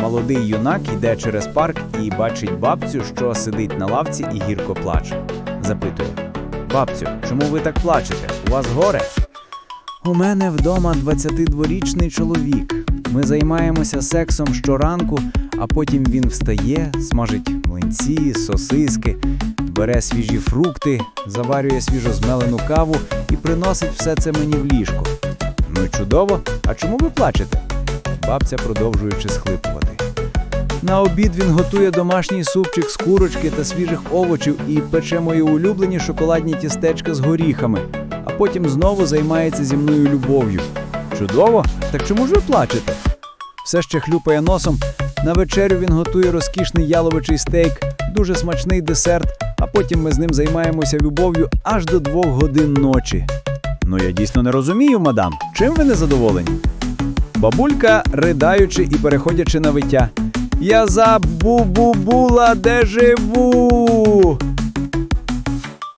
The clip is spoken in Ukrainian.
Молодий юнак йде через парк і бачить бабцю, що сидить на лавці і гірко плаче. Запитує: Бабцю, чому ви так плачете? У вас горе? У мене вдома 22-річний чоловік. Ми займаємося сексом щоранку, а потім він встає, смажить млинці, сосиски, бере свіжі фрукти, заварює свіжозмелену каву і приносить все це мені в ліжко. Ну й чудово, а чому ви плачете? Бабця продовжуючи схлипувати. На обід він готує домашній супчик з курочки та свіжих овочів і пече мої улюблені шоколадні тістечка з горіхами, а потім знову займається зі мною любов'ю. Чудово? Так чому ж ви плачете? Все ще хлюпає носом. На вечерю він готує розкішний яловичий стейк, дуже смачний десерт, а потім ми з ним займаємося любов'ю аж до двох годин ночі. Ну я дійсно не розумію, мадам, чим ви не задоволені? Бабулька, ридаючи і переходячи на виття. Я забубубула, де живу.